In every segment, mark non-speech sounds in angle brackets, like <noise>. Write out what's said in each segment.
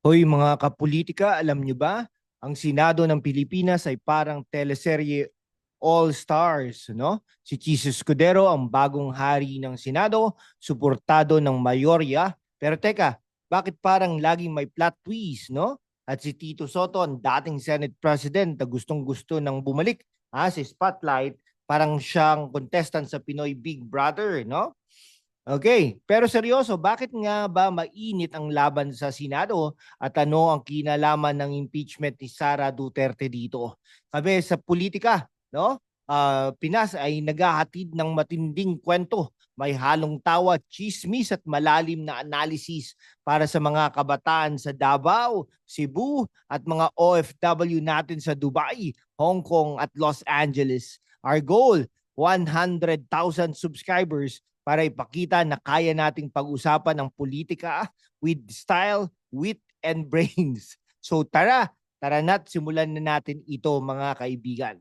Hoy mga kapolitika, alam nyo ba? Ang Senado ng Pilipinas ay parang teleserye All Stars, no? Si Chis Escudero ang bagong hari ng Senado, suportado ng mayorya. Pero teka, bakit parang laging may plot twist, no? At si Tito Soto, ang dating Senate President na gustong-gusto ng bumalik ha, sa spotlight, parang siyang contestant sa Pinoy Big Brother, no? Okay, pero seryoso, bakit nga ba mainit ang laban sa Senado at ano ang kinalaman ng impeachment ni Sara Duterte dito? Kami sa politika, no? Ah, Pinas ay naghahatid ng matinding kwento. May halong tawa, chismis at malalim na analysis para sa mga kabataan sa Davao, Cebu at mga OFW natin sa Dubai, Hong Kong at Los Angeles. Our goal, 100,000 subscribers para ipakita na kaya nating pag-usapan ng politika with style, wit, and <laughs> brains. So tara, tara na't simulan na natin ito mga kaibigan.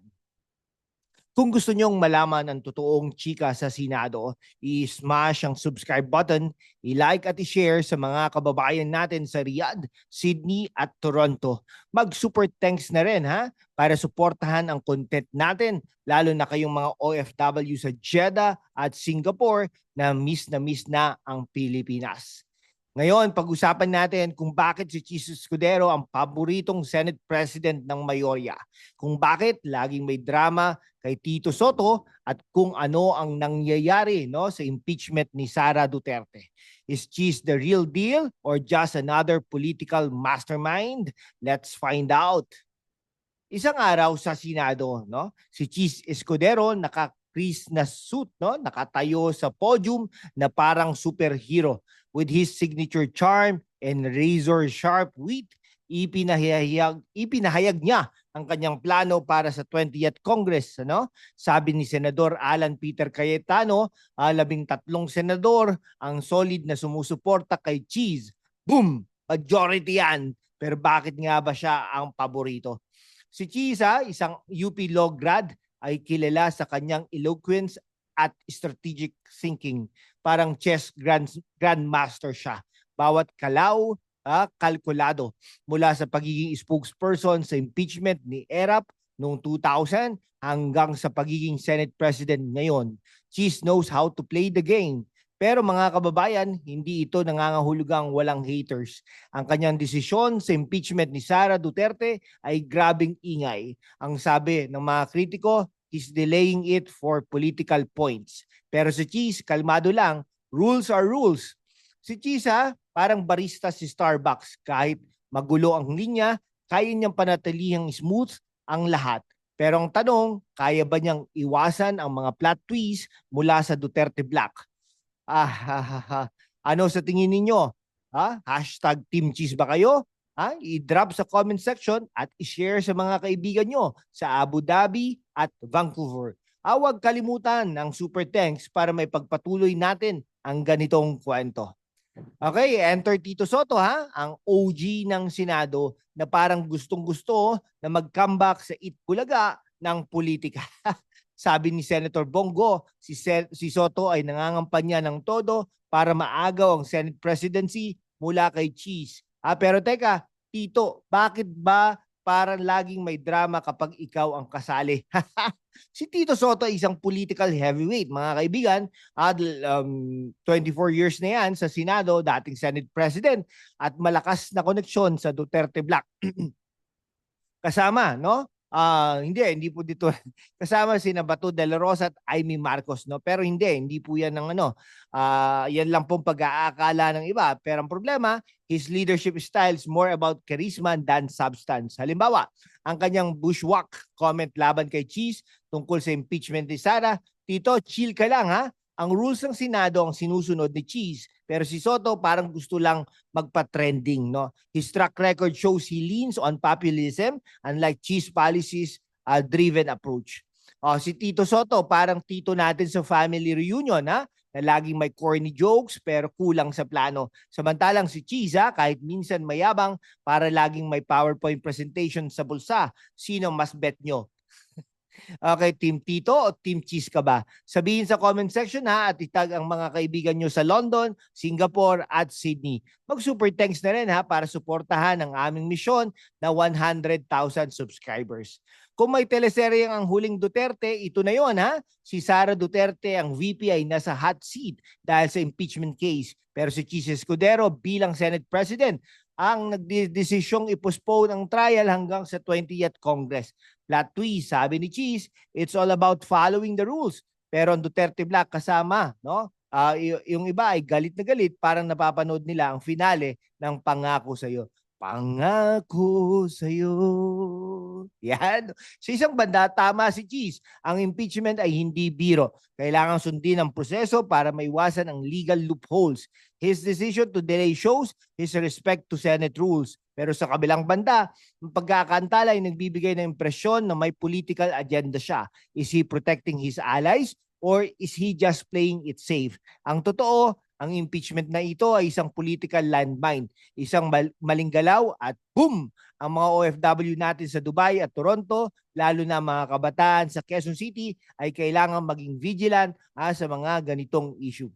Kung gusto nyong malaman ang totoong chika sa Senado, i-smash ang subscribe button, i-like at i-share sa mga kababayan natin sa Riyadh, Sydney at Toronto. Mag-super thanks na rin ha para suportahan ang content natin, lalo na kayong mga OFW sa Jeddah at Singapore na miss na miss na ang Pilipinas. Ngayon, pag-usapan natin kung bakit si Chis Escudero ang paboritong Senate President ng Mayorya. Kung bakit laging may drama kay Tito Soto at kung ano ang nangyayari no, sa impeachment ni Sara Duterte. Is Chis the real deal or just another political mastermind? Let's find out. Isang araw sa Senado, no, si Chis Escudero naka Chris na suit, no? nakatayo sa podium na parang superhero with his signature charm and razor sharp wit. Ipinahayag, ipinahayag niya ang kanyang plano para sa 20th Congress. Ano? Sabi ni Senador Alan Peter Cayetano, ah, labing tatlong senador ang solid na sumusuporta kay Cheese. Boom! Majority yan. Pero bakit nga ba siya ang paborito? Si Cheese, ah, isang UP Law grad, ay kilala sa kanyang eloquence at strategic thinking. Parang chess grand, grandmaster siya. Bawat kalaw, ah, kalkulado. Mula sa pagiging spokesperson sa impeachment ni Erap noong 2000 hanggang sa pagiging Senate President ngayon. Cheese knows how to play the game. Pero mga kababayan, hindi ito nangangahulugang walang haters. Ang kanyang desisyon sa impeachment ni Sara Duterte ay grabing ingay. Ang sabi ng mga kritiko, he's delaying it for political points. Pero si Cheese, kalmado lang, rules are rules. Si Cheese ha, parang barista si Starbucks. Kahit magulo ang linya, kaya niyang panatilihang smooth ang lahat. Pero ang tanong, kaya ba niyang iwasan ang mga plot twists mula sa Duterte Black? Ah, ha, ha, ha. Ano sa tingin ninyo? Ha? Hashtag Team Cheese ba kayo? Ha? I-drop sa comment section at i-share sa mga kaibigan nyo sa Abu Dhabi at Vancouver. Ah, huwag kalimutan ng super thanks para may pagpatuloy natin ang ganitong kwento. Okay, enter Tito Soto ha, ang OG ng Senado na parang gustong-gusto na mag-comeback sa Itbulaga ng politika. <laughs> Sabi ni Senator Bongo, si, Sen- si Soto ay nangangampanya ng todo para maagaw ang Senate presidency mula kay Cheese. Ah, pero teka, Tito, bakit ba parang laging may drama kapag ikaw ang kasali? <laughs> si Tito Soto ay isang political heavyweight, mga kaibigan. At um, 24 years na yan sa Senado, dating Senate President at malakas na koneksyon sa Duterte Black. <clears throat> Kasama, no? Ah, hindi, hindi po dito. <laughs> Kasama si Bato de la Rosa at Amy Marcos, no? Pero hindi, hindi po yan ng ano. Ah, yan lang pong pag-aakala ng iba. Pero ang problema, his leadership style is more about charisma than substance. Halimbawa, ang kanyang bushwalk comment laban kay Cheese tungkol sa impeachment ni Sara, Tito, chill ka lang ha. Ang rules ng Senado ang sinusunod ni Cheese. Pero si Soto parang gusto lang magpa-trending. No? His track record shows he leans on populism unlike Cheese policies uh, driven approach. Oh, si Tito Soto, parang tito natin sa family reunion, ha? Na laging may corny jokes pero kulang sa plano. Samantalang si ha? kahit minsan mayabang, para laging may PowerPoint presentation sa bulsa. Sino mas bet nyo? <laughs> Okay, Team Tito o Team Cheese ka ba? Sabihin sa comment section ha at itag ang mga kaibigan nyo sa London, Singapore at Sydney. Mag-super thanks na rin ha para suportahan ang aming misyon na 100,000 subscribers. Kung may teleserye ang huling Duterte, ito na yon ha. Si Sara Duterte, ang VP ay nasa hot seat dahil sa impeachment case. Pero si Cheese Escudero bilang Senate President ang nagdesisyong i-postpone ang trial hanggang sa 20th Congress. Twist, sabi ni Cheese, it's all about following the rules. Pero ang Duterte Black kasama, no? Y- yung iba ay galit na galit, parang napapanood nila ang finale ng Pangako sa iyo. Pangako sa iyo. Yan. Sa isang banda, tama si Cheese. Ang impeachment ay hindi biro. Kailangan sundin ang proseso para maiwasan ang legal loopholes. His decision to delay shows his respect to Senate rules. Pero sa kabilang banda, ang pagkakantala ay nagbibigay ng impresyon na may political agenda siya. Is he protecting his allies or is he just playing it safe? Ang totoo, ang impeachment na ito ay isang political landmine, isang mal- maling galaw at boom! Ang mga OFW natin sa Dubai at Toronto, lalo na mga kabataan sa Quezon City, ay kailangan maging vigilant ah, sa mga ganitong issue.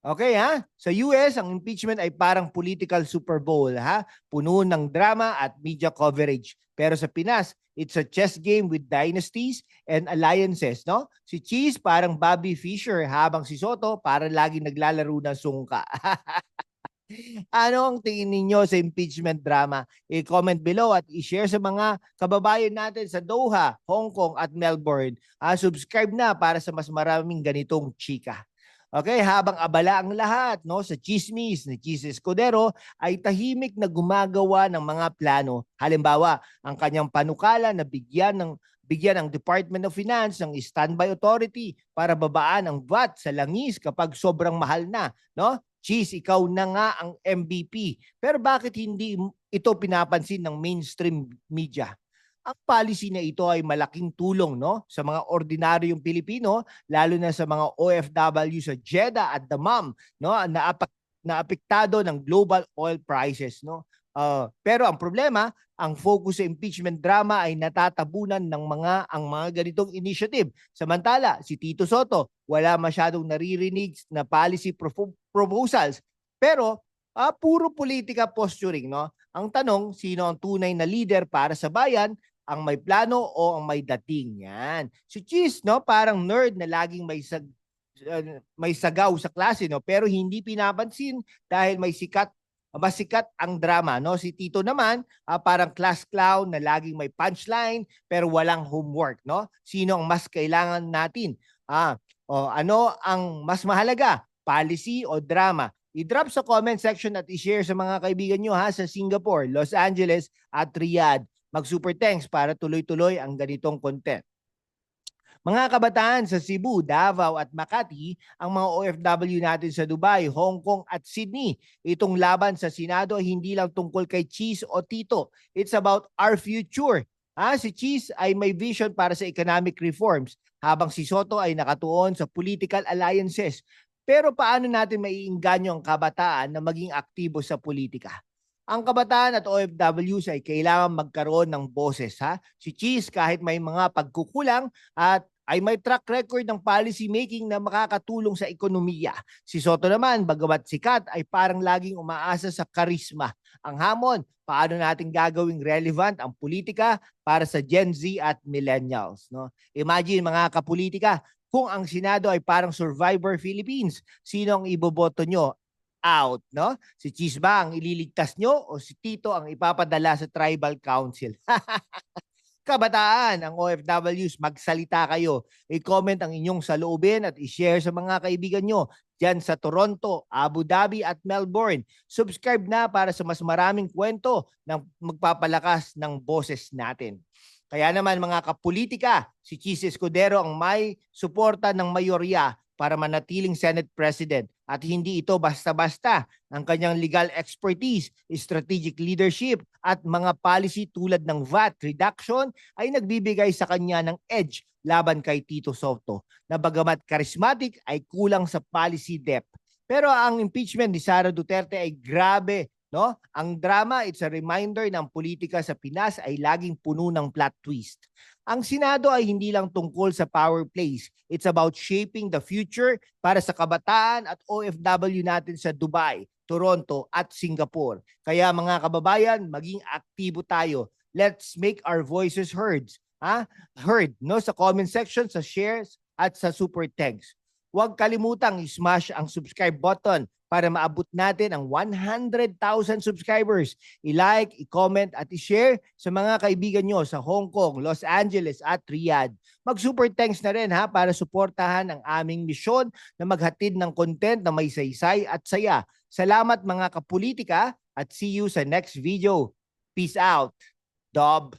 Okay ha? Sa US, ang impeachment ay parang political Super Bowl ha? Puno ng drama at media coverage. Pero sa Pinas, it's a chess game with dynasties and alliances, no? Si Cheese parang Bobby Fischer habang si Soto parang lagi naglalaro ng sungka. <laughs> ano ang tingin ninyo sa impeachment drama? I-comment below at i-share sa mga kababayan natin sa Doha, Hong Kong at Melbourne. Ah, subscribe na para sa mas maraming ganitong chika. Okay, habang abala ang lahat no sa chismis ni Cheese Escudero ay tahimik na gumagawa ng mga plano. Halimbawa, ang kanyang panukala na bigyan ng bigyan ng Department of Finance ng standby authority para babaan ang VAT sa langis kapag sobrang mahal na, no? Cheese, ikaw na nga ang MVP. Pero bakit hindi ito pinapansin ng mainstream media? Ang policy na ito ay malaking tulong no sa mga ordinaryong Pilipino lalo na sa mga OFW sa Jeddah at Damam no na naapektado ng global oil prices no. Uh, pero ang problema, ang focus sa impeachment drama ay natatabunan ng mga ang mga ganitong initiative. Samantala, si Tito Soto wala masyadong naririnig na policy pro- proposals. Pero uh, puro politika posturing no. Ang tanong, sino ang tunay na leader para sa bayan ang may plano o ang may dating. Yan. Si Cheese, no, parang nerd na laging may sag, uh, may sagaw sa klase, no, pero hindi pinapansin dahil may sikat mas sikat ang drama no si Tito naman uh, parang class clown na laging may punchline pero walang homework no sino ang mas kailangan natin ah o ano ang mas mahalaga policy o drama i-drop sa comment section at i-share sa mga kaibigan nyo ha sa Singapore, Los Angeles at Riyadh mag-super thanks para tuloy-tuloy ang ganitong content. Mga kabataan sa Cebu, Davao at Makati, ang mga OFW natin sa Dubai, Hong Kong at Sydney. Itong laban sa Senado hindi lang tungkol kay Cheese o Tito. It's about our future. Ah, si Cheese ay may vision para sa economic reforms habang si Soto ay nakatuon sa political alliances. Pero paano natin maiinganyo ang kabataan na maging aktibo sa politika? Ang kabataan at OFWs ay kailangan magkaroon ng boses ha. Si Cheese kahit may mga pagkukulang at ay may track record ng policy making na makakatulong sa ekonomiya. Si Soto naman, bagamat sikat, ay parang laging umaasa sa karisma. Ang hamon, paano natin gagawing relevant ang politika para sa Gen Z at millennials. No? Imagine mga kapolitika, kung ang Senado ay parang Survivor Philippines, sino ang iboboto nyo? Out, no? Si Cheese ba ang ililigtas nyo o si Tito ang ipapadala sa tribal council? <laughs> Kabataan, ang OFWs, magsalita kayo. I-comment ang inyong saloobin at i-share sa mga kaibigan nyo dyan sa Toronto, Abu Dhabi at Melbourne. Subscribe na para sa mas maraming kwento ng magpapalakas ng boses natin. Kaya naman mga kapolitika, si Cheese Escudero ang may suporta ng mayorya para manatiling Senate President at hindi ito basta-basta. Ang kanyang legal expertise, strategic leadership at mga policy tulad ng VAT reduction ay nagbibigay sa kanya ng edge laban kay Tito Soto na bagamat charismatic ay kulang sa policy depth. Pero ang impeachment ni Sara Duterte ay grabe no? Ang drama, it's a reminder ng politika sa Pinas ay laging puno ng plot twist. Ang Senado ay hindi lang tungkol sa power plays. It's about shaping the future para sa kabataan at OFW natin sa Dubai, Toronto at Singapore. Kaya mga kababayan, maging aktibo tayo. Let's make our voices heard. Ha? Heard no sa comment section, sa shares at sa super tags. Huwag kalimutang i-smash ang subscribe button para maabot natin ang 100,000 subscribers. I-like, i-comment at i-share sa mga kaibigan nyo sa Hong Kong, Los Angeles at Riyadh. Mag-super thanks na rin ha para suportahan ang aming misyon na maghatid ng content na may saysay at saya. Salamat mga kapolitika at see you sa next video. Peace out. Dob.